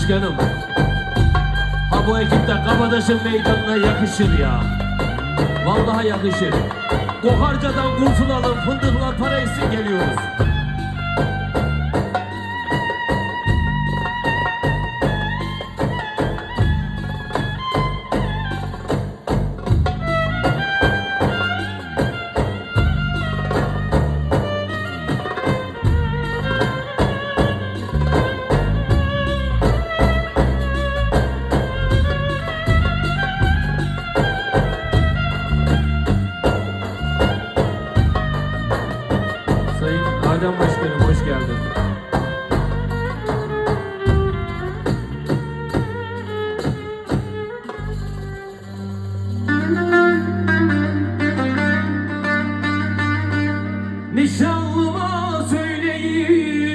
başkanım. Ha bu ekipte Kabadaş'ın meydanına yakışır ya. Vallahi yakışır. Kokarca'dan kurtulalım, fındıklar para geliyoruz. Nişanlıma söyleyin.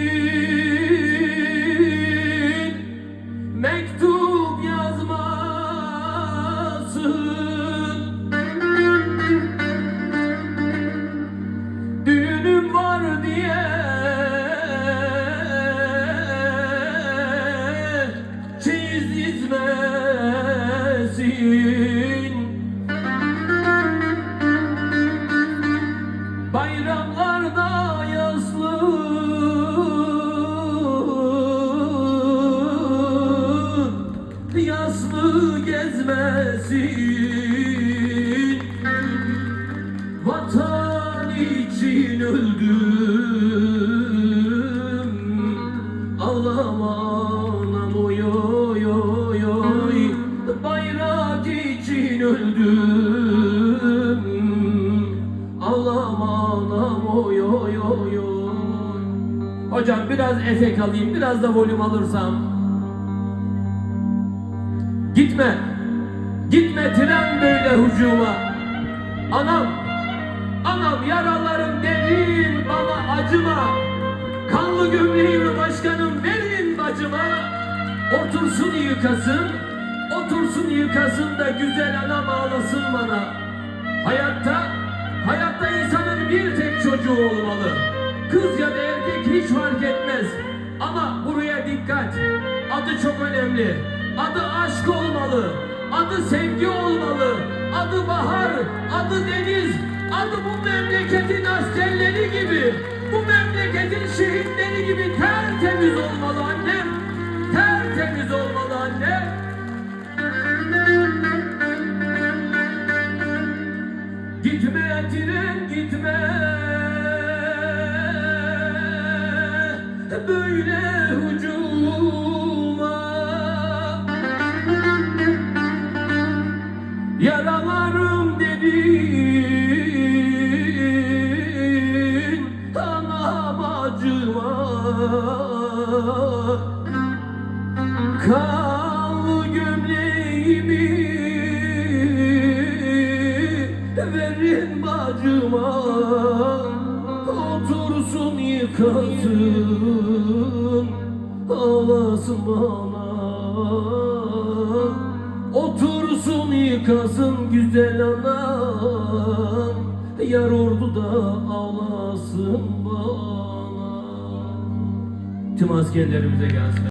Mektup gezmesin Vatan için öldüm. Ağlama anam oy oy oy Bayrak için öldüm. Ağlama anam oy oy oy Hocam biraz efekt alayım biraz da volüm alırsam. Gitme Gitme tren böyle hücuma. Anam Anam yaralarım derin bana acıma. Kanlı gömleğimi başkanım verin bacıma. Otursun yıkasın Otursun yıkasın da güzel anam ağlasın bana. Hayatta Hayatta insanın bir tek çocuğu olmalı. Kız ya da erkek hiç fark etmez. Ama buraya dikkat Adı çok önemli. Adı aşk olmalı Adı sevgi olmalı. Adı bahar Adı deniz Adı bu memleketin askerleri gibi. Bu memleketin şehitleri gibi tertemiz olmalı annem Tertemiz olmalı annem Gitme tren gitme. Böyle Yaralarım dedin Anam acıma Kanlı gömleğimi verin bacıma. Otursun yıkasın ağlasın bana. Otursun yıkasın güzel anam. Yar orduda ağlasın bana. Tüm askerlerimize gelsin